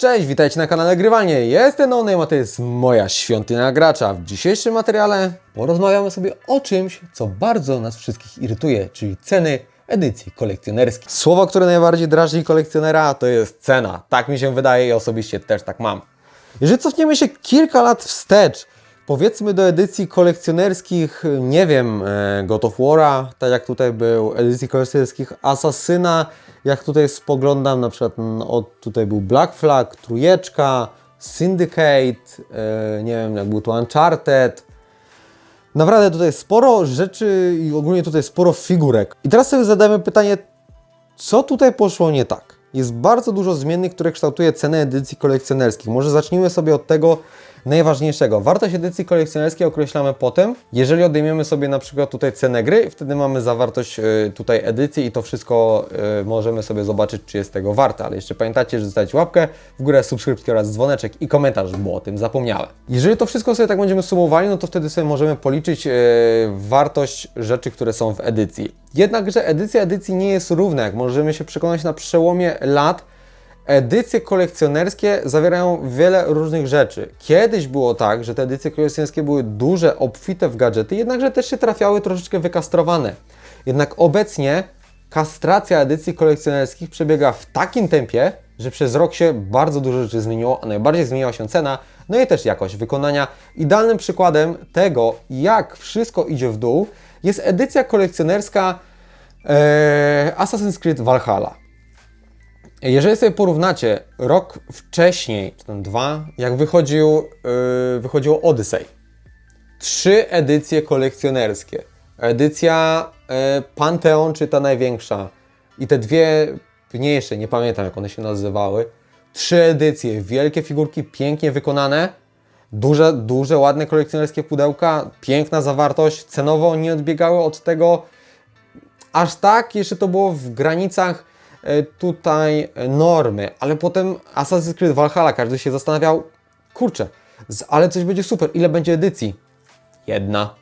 Cześć, witajcie na kanale Grywalnie. Jestem Noname, a to jest moja świątynia gracza. W dzisiejszym materiale porozmawiamy sobie o czymś, co bardzo nas wszystkich irytuje, czyli ceny edycji kolekcjonerskich. Słowo, które najbardziej drażni kolekcjonera, to jest cena. Tak mi się wydaje i osobiście też tak mam. Jeżeli cofniemy się kilka lat wstecz, powiedzmy do edycji kolekcjonerskich, nie wiem, e, God of War'a, tak jak tutaj był, edycji kolekcjonerskich Asasyna, jak tutaj spoglądam, na przykład mm, od, tutaj był Black Flag, Trójeczka, Syndicate, e, nie wiem, jak był tu Uncharted, Naprawdę tutaj sporo rzeczy i ogólnie tutaj sporo figurek. I teraz sobie zadajemy pytanie, co tutaj poszło nie tak? Jest bardzo dużo zmiennych, które kształtuje cenę edycji kolekcjonerskich. Może zacznijmy sobie od tego najważniejszego. Wartość edycji kolekcjonerskiej określamy potem, jeżeli odejmiemy sobie na przykład tutaj cenę gry, wtedy mamy zawartość y, tutaj edycji i to wszystko y, możemy sobie zobaczyć, czy jest tego warte. Ale jeszcze pamiętajcie, że zostawić łapkę w górę, subskrypcję oraz dzwoneczek i komentarz, bo o tym zapomniałem. Jeżeli to wszystko sobie tak będziemy sumowali, no to wtedy sobie możemy policzyć y, wartość rzeczy, które są w edycji. Jednakże edycja edycji nie jest równa, jak możemy się przekonać na przełomie lat, edycje kolekcjonerskie zawierają wiele różnych rzeczy. Kiedyś było tak, że te edycje kolekcjonerskie były duże, obfite w gadżety, jednakże też się trafiały troszeczkę wykastrowane. Jednak obecnie kastracja edycji kolekcjonerskich przebiega w takim tempie, że przez rok się bardzo dużo rzeczy zmieniło, a najbardziej zmieniła się cena, no i też jakość wykonania. Idealnym przykładem tego, jak wszystko idzie w dół, jest edycja kolekcjonerska e, Assassin's Creed Valhalla. Jeżeli sobie porównacie rok wcześniej, czy tam dwa, jak wychodził, yy, wychodziło Odyssey. Trzy edycje kolekcjonerskie. Edycja yy, Pantheon, czy ta największa, i te dwie mniejsze, nie pamiętam jak one się nazywały. Trzy edycje, wielkie figurki, pięknie wykonane, duże, duże, ładne kolekcjonerskie pudełka, piękna zawartość, cenowo nie odbiegały od tego aż tak, jeszcze to było w granicach tutaj normy, ale potem Assassin's Creed Valhalla, każdy się zastanawiał, kurczę, ale coś będzie super, ile będzie edycji? Jedna.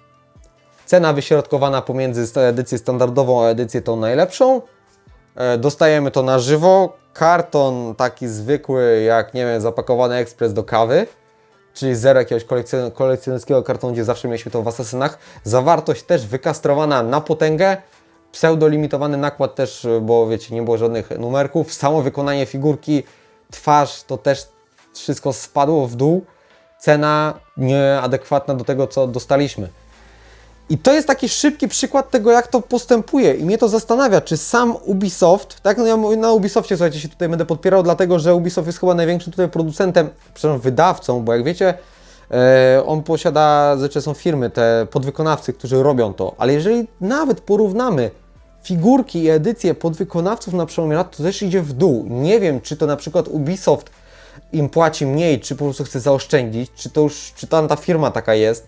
Cena wyśrodkowana pomiędzy edycję standardową a edycję tą najlepszą. E, Dostajemy to na żywo. Karton taki zwykły, jak nie wiem, zapakowany ekspres do kawy, czyli zero jakiegoś kolekcjon- kolekcjonerskiego kartonu, gdzie zawsze mieliśmy to w asasynach. Zawartość też wykastrowana na potęgę. Pseudolimitowany nakład też, bo wiecie, nie było żadnych numerków. Samo wykonanie figurki, twarz, to też wszystko spadło w dół. Cena nieadekwatna do tego, co dostaliśmy. I to jest taki szybki przykład tego, jak to postępuje. I mnie to zastanawia, czy sam Ubisoft, tak, no ja na Ubisoftie, słuchajcie, się tutaj będę podpierał, dlatego że Ubisoft jest chyba największym tutaj producentem, przepraszam, wydawcą, bo jak wiecie, e, on posiada, znaczy są firmy, te podwykonawcy, którzy robią to, ale jeżeli nawet porównamy figurki i edycje podwykonawców na przełomie lat, to też idzie w dół. Nie wiem, czy to na przykład Ubisoft im płaci mniej, czy po prostu chce zaoszczędzić, czy to już, czy tam ta firma taka jest,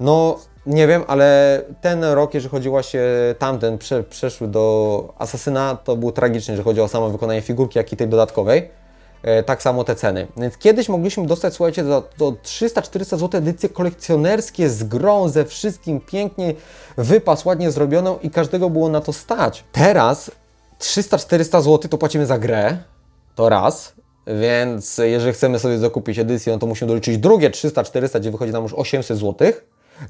no, nie wiem, ale ten rok, jeżeli chodzi właśnie tamten, prze, przeszły do Asasyna, to był tragiczny, jeżeli chodzi o samo wykonanie figurki, jak i tej dodatkowej. E, tak samo te ceny. Więc kiedyś mogliśmy dostać, słuchajcie, do, do 300-400 zł edycje kolekcjonerskie z grą, ze wszystkim pięknie wypas, ładnie zrobioną i każdego było na to stać. Teraz 300-400 zł to płacimy za grę, to raz, więc jeżeli chcemy sobie zakupić edycję, no to musimy doliczyć drugie 300-400, gdzie wychodzi nam już 800 zł.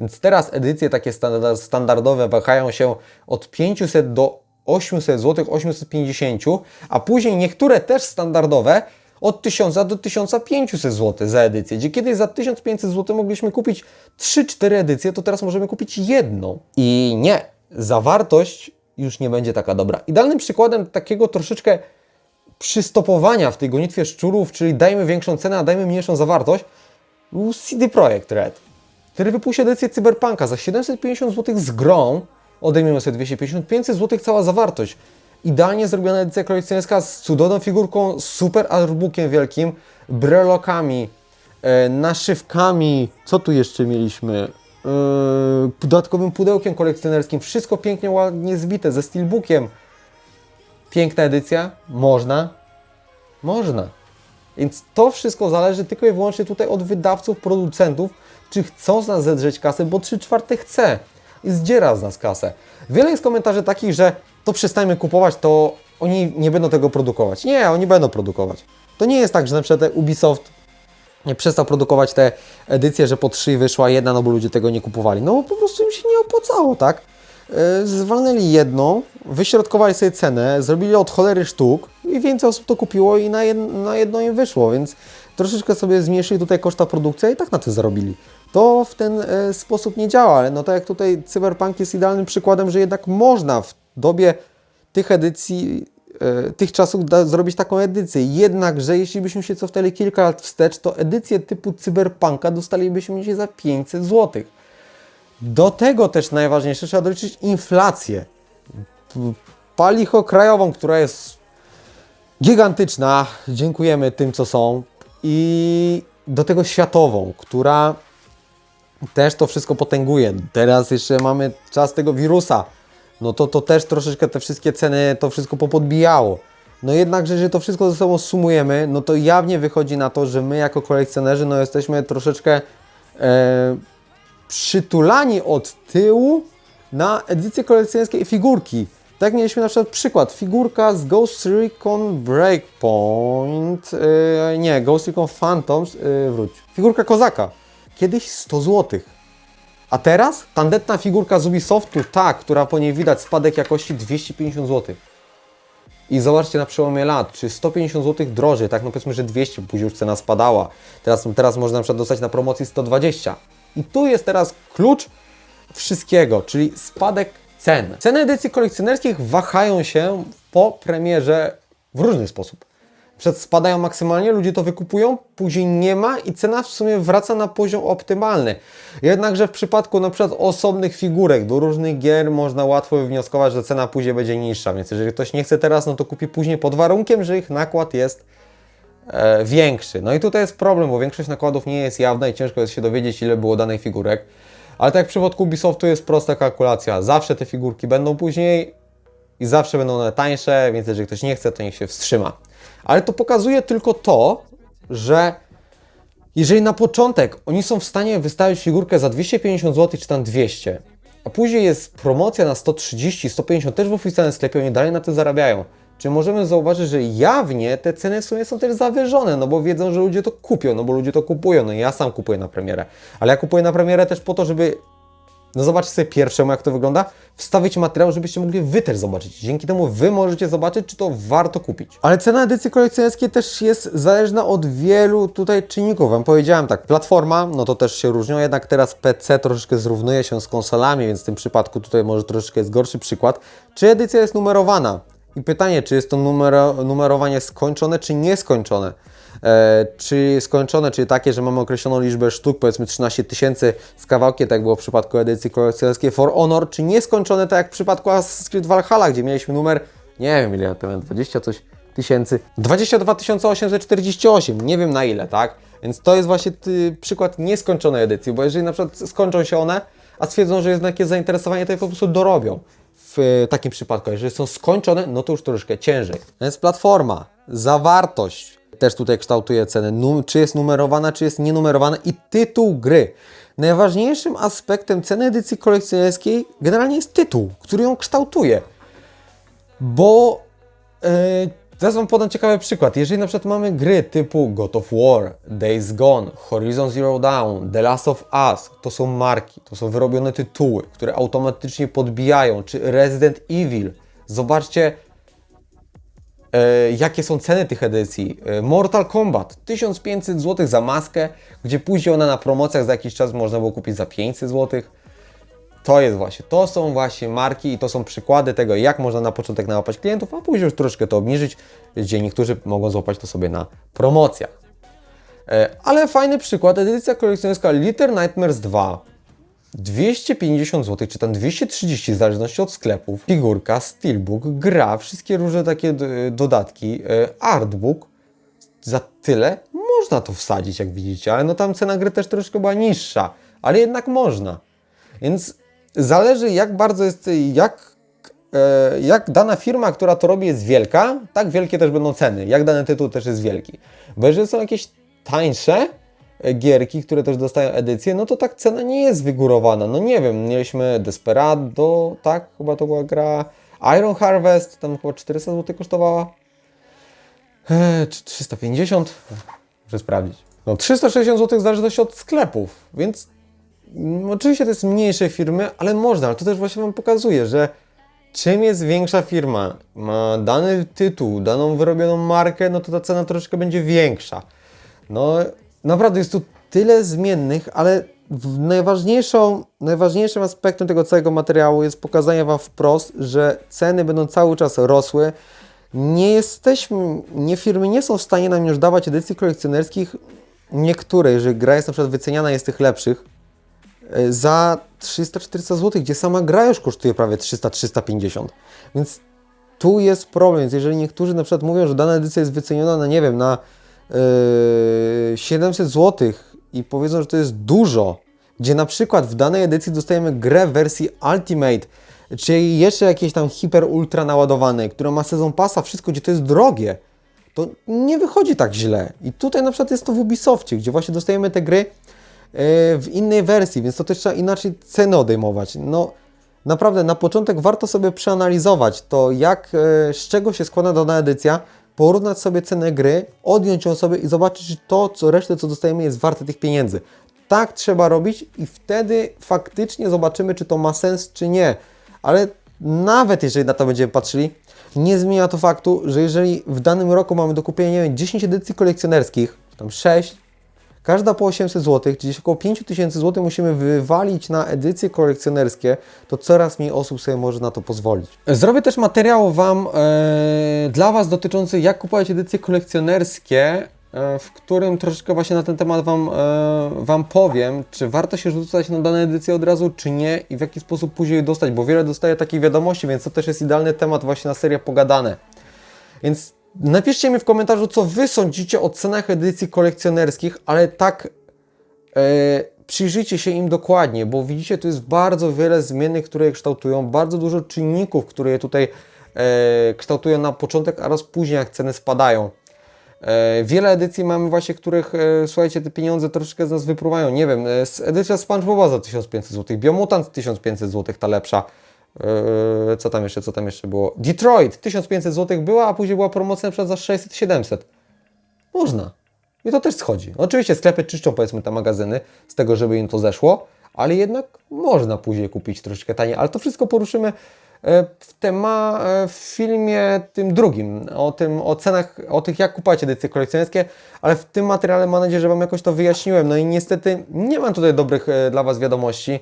Więc teraz edycje takie standard- standardowe wahają się od 500 do 800 zł, 850, a później niektóre też standardowe od 1000 do 1500 zł za edycję. Gdzie kiedyś za 1500 zł mogliśmy kupić 3-4 edycje, to teraz możemy kupić jedną. I nie, zawartość już nie będzie taka dobra. Idealnym przykładem takiego troszeczkę przystopowania w tej gonitwie szczurów, czyli dajmy większą cenę, a dajmy mniejszą zawartość, był CD Projekt Red, który wypuścił edycję Cyberpunka za 750 zł z grą, odejmiemy sobie 250, 500 zł cała zawartość. Idealnie zrobiona edycja kolekcjonerska z cudowną figurką, super artbookiem wielkim, brelokami, e, naszywkami, co tu jeszcze mieliśmy? E, dodatkowym pudełkiem kolekcjonerskim, wszystko pięknie, ładnie zbite, ze steelbookiem. Piękna edycja? Można? Można. Więc to wszystko zależy tylko i wyłącznie tutaj od wydawców, producentów, czy chcą z nas zedrzeć kasę, bo 3 czwarte chce i zdziera z nas kasę. Wiele jest komentarzy takich, że to przestańmy kupować, to oni nie będą tego produkować. Nie, oni będą produkować. To nie jest tak, że na przykład Ubisoft przestał produkować te edycje, że po trzy wyszła jedna, no bo ludzie tego nie kupowali. No po prostu im się nie opłacało, tak? Yy, zwalnęli jedną, wyśrodkowali sobie cenę, zrobili od cholery sztuk i więcej osób to kupiło i na, jed, na jedno im wyszło, więc troszeczkę sobie zmniejszyli tutaj koszta produkcji i tak na to zarobili. To w ten e, sposób nie działa, ale no tak jak tutaj Cyberpunk jest idealnym przykładem, że jednak można w dobie tych edycji, e, tych czasów da, zrobić taką edycję. Jednakże jeśli byśmy się cofnęli kilka lat wstecz, to edycję typu Cyberpunka dostalibyśmy się za 500 zł. Do tego też najważniejsze trzeba doliczyć inflację. Palicho krajową, która jest gigantyczna. Dziękujemy tym, co są. I do tego światową, która też to wszystko potęguje. Teraz jeszcze mamy czas tego wirusa. No to to też troszeczkę te wszystkie ceny, to wszystko popodbijało. No jednakże, jeżeli to wszystko ze sobą sumujemy, no to jawnie wychodzi na to, że my jako kolekcjonerzy, no jesteśmy troszeczkę e, przytulani od tyłu na edycję kolekcjonerskie figurki. Tak mieliśmy na przykład przykład, figurka z Ghost Recon Breakpoint, yy, nie, Ghost Recon Phantoms, yy, wróć, figurka kozaka, kiedyś 100 zł. A teraz tandetna figurka z Ubisoftu, ta, która po niej widać spadek jakości 250 zł. I zobaczcie na przełomie lat, czy 150 zł drożej, tak no powiedzmy, że 200, później już cena spadała. Teraz, teraz można na przykład dostać na promocji 120. I tu jest teraz klucz wszystkiego, czyli spadek cen. Ceny edycji kolekcjonerskich wahają się po premierze w różny sposób. Przed spadają maksymalnie, ludzie to wykupują, później nie ma i cena w sumie wraca na poziom optymalny. Jednakże w przypadku przykład osobnych figurek do różnych gier można łatwo wywnioskować, że cena później będzie niższa, więc jeżeli ktoś nie chce teraz, no to kupi później pod warunkiem, że ich nakład jest e, większy. No i tutaj jest problem, bo większość nakładów nie jest jawna i ciężko jest się dowiedzieć, ile było danych figurek. Ale tak jak w przypadku Ubisoftu jest prosta kalkulacja. Zawsze te figurki będą później i zawsze będą one tańsze, więc jeżeli ktoś nie chce, to niech się wstrzyma. Ale to pokazuje tylko to, że jeżeli na początek oni są w stanie wystawić figurkę za 250 zł czy tam 200, a później jest promocja na 130, 150 też w oficjalnym sklepie, oni dalej na to zarabiają. Czy możemy zauważyć, że jawnie te ceny w sumie są też zawyżone, no bo wiedzą, że ludzie to kupią, no bo ludzie to kupują, no i ja sam kupuję na premierę. Ale ja kupuję na premierę też po to, żeby no zobaczcie sobie pierwszemu, jak to wygląda, wstawić materiał, żebyście mogli Wy też zobaczyć. Dzięki temu Wy możecie zobaczyć, czy to warto kupić. Ale cena edycji kolekcjonerskiej też jest zależna od wielu tutaj czynników. Wam powiedziałem tak, platforma, no to też się różnią, jednak teraz PC troszeczkę zrównuje się z konsolami, więc w tym przypadku tutaj może troszeczkę jest gorszy przykład. Czy edycja jest numerowana? I pytanie, czy jest to numero, numerowanie skończone, czy nieskończone? E, czy skończone, czyli takie, że mamy określoną liczbę sztuk, powiedzmy 13 tysięcy z kawałkiem, tak było w przypadku edycji kolekcjonerskiej For Honor, czy nieskończone, tak jak w przypadku Assassin's Creed Valhalla, gdzie mieliśmy numer, nie wiem ile pamiętam, 20 coś tysięcy, 22 848, nie wiem na ile, tak? Więc to jest właśnie ty, przykład nieskończonej edycji, bo jeżeli na przykład skończą się one, a stwierdzą, że jest jakieś zainteresowanie, to je po prostu dorobią w takim przypadku. Jeżeli są skończone, no to już troszkę ciężej. Więc platforma, zawartość też tutaj kształtuje cenę. Num czy jest numerowana, czy jest nienumerowana i tytuł gry. Najważniejszym aspektem ceny edycji kolekcjonerskiej generalnie jest tytuł, który ją kształtuje. Bo yy, teraz Wam podam ciekawy przykład. Jeżeli na przykład mamy gry typu God of War, Days Gone, Horizon Zero Dawn, The Last of Us, to są marki, to są wyrobione tytuły, które automatycznie podbijają, czy Resident Evil. Zobaczcie, e, jakie są ceny tych edycji. E, Mortal Kombat 1500 zł za maskę, gdzie później ona na promocjach za jakiś czas można było kupić za 500 zł. To jest właśnie, to są właśnie marki i to są przykłady tego, jak można na początek nałapać klientów, a później już troszkę to obniżyć, gdzie niektórzy mogą złapać to sobie na promocjach. E, Ale fajny przykład, edycja kolekcjonerska Little Nightmares 2. 250 zł, czy tam 230 w zależności od sklepów. Figurka, steelbook, gra, wszystkie różne takie d- dodatki, e, artbook. Za tyle można to wsadzić, jak widzicie, ale no tam cena gry też troszkę była niższa, ale jednak można. Więc zależy jak bardzo jest, jak, e, jak dana firma, która to robi jest wielka, tak wielkie też będą ceny, jak dany tytuł też jest wielki. Bo jeżeli są jakieś tańsze e, gierki, które też dostają edycję, no to tak cena nie jest wygórowana. No nie wiem, mieliśmy Desperado, tak, chyba to była gra, Iron Harvest, tam chyba 400 zł kosztowała. Eee, czy 350? Muszę sprawdzić. No 360 zł w zależności od sklepów, więc oczywiście to jest mniejsze firmy, ale można, ale to też właśnie Wam pokazuje, że czym jest większa firma, ma dany tytuł, daną wyrobioną markę, no to ta cena troszeczkę będzie większa. No naprawdę jest tu tyle zmiennych, ale najważniejszą, najważniejszym aspektem tego całego materiału jest pokazanie Wam wprost, że ceny będą cały czas rosły. Nie jesteśmy, nie firmy nie są w stanie nam już dawać edycji kolekcjonerskich niektóre, jeżeli gra jest na przykład wyceniana, jest tych lepszych, e, za 300-400 zł, gdzie sama gra już kosztuje prawie 300-350. Więc tu jest problem, więc jeżeli niektórzy na przykład mówią, że dana edycja jest wyceniona na, nie wiem, na 700 zł i powiedzą, że to jest dużo, gdzie na przykład w danej edycji dostajemy grę w wersji Ultimate, czyli jeszcze jakieś tam hiper ultra naładowane, która ma sezon pasa, wszystko, gdzie to jest drogie, to nie wychodzi tak źle. I tutaj na przykład jest to w Ubisoftie, gdzie właśnie dostajemy te gry e, w innej wersji, więc to też trzeba inaczej ceny odejmować. No naprawdę na początek warto sobie przeanalizować to, jak, e, z czego się składa dana edycja, porównać sobie cenę gry, odjąć ją sobie i zobaczyć, czy to, co resztę, co dostajemy, jest warte tych pieniędzy. Tak trzeba robić i wtedy faktycznie zobaczymy, czy to ma sens, czy nie. Ale nawet jeżeli na to będziemy patrzyli, nie zmienia to faktu, że jeżeli w danym roku mamy do kupienia, nie wiem, 10 edycji kolekcjonerskich, tam 6, każda po 800 zł, gdzieś około 5000 zł musimy wywalić na edycje kolekcjonerskie, to coraz mniej osób sobie może na to pozwolić. Zrobię też materiał Wam, e, dla Was dotyczący jak kupować edycje kolekcjonerskie, e, w którym troszeczkę właśnie na ten temat wam, e, wam powiem, czy warto się rzucać na dane edycje od razu, czy nie i w jaki sposób później je dostać, bo wiele dostaję takich wiadomości, więc to też jest idealny temat właśnie na serię Pogadane. Więc napiszcie mi w komentarzu, co Wy sądzicie o cenach edycji kolekcjonerskich, ale tak e, przyjrzyjcie się im dokładnie, bo widzicie, tu jest bardzo wiele zmiennych, które je kształtują, bardzo dużo czynników, które je tutaj e, kształtują na początek oraz później, jak ceny spadają. E, wiele edycji mamy właśnie, których, e, słuchajcie, te pieniądze troszeczkę z nas wypływają. Nie wiem, e, edycja SpongeBoba za 1500 zł, Biomutant 1500 zł, ta lepsza. E, co tam jeszcze, co tam jeszcze było? Detroit 1500 zł była, a później była promocja na za 600-700. Można. I to też schodzi. Oczywiście sklepy czyszczą powiedzmy te magazyny z tego, żeby im to zeszło, ale jednak można później kupić troszeczkę taniej. Ale to wszystko poruszymy e, w, tema, e, w filmie tym drugim, o tym, o cenach, o tych jak kupować edycje kolekcjonerskie, ale w tym materiale mam nadzieję, że Wam jakoś to wyjaśniłem. No i niestety nie mam tutaj dobrych e, dla Was wiadomości.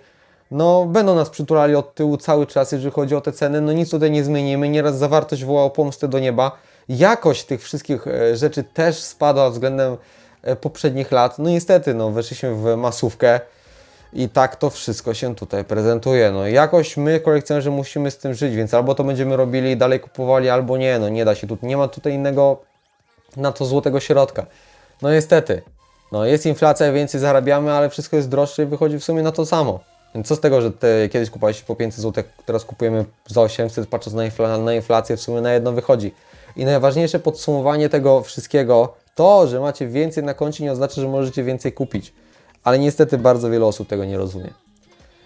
No, będą nas przytulali od tyłu cały czas, jeżeli chodzi o te ceny. No nic tutaj nie zmienimy. Nieraz zawartość woła o pomstę do nieba. Jakość tych wszystkich e, rzeczy też spadła względem e, poprzednich lat. No niestety, no, weszliśmy w masówkę i tak to wszystko się tutaj prezentuje. No jakoś my, kolekcjonerzy, musimy z tym żyć, więc albo to będziemy robili i dalej kupowali, albo nie. No nie da się tu, nie ma tutaj innego na to złotego środka. No niestety, no jest inflacja, więcej zarabiamy, ale wszystko jest droższe i wychodzi w sumie na to samo. Co z tego, że kiedyś kupowaliście po 500 zł, teraz kupujemy za 800, patrząc na, infla, na inflację, w sumie na jedno wychodzi. I najważniejsze podsumowanie tego wszystkiego, to, że macie więcej na koncie nie oznacza, że możecie więcej kupić. Ale niestety bardzo wiele osób tego nie rozumie.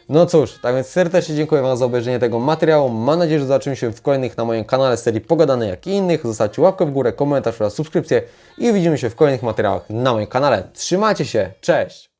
No cóż, tak więc serdecznie dziękuję Wam za obejrzenie tego materiału. Mam nadzieję, że zobaczymy się w kolejnych na moim kanale serii Pogadane jak i innych. Zostawcie łapkę w górę, komentarz oraz subskrypcję i widzimy się w kolejnych materiałach na moim kanale. Trzymajcie się, cześć!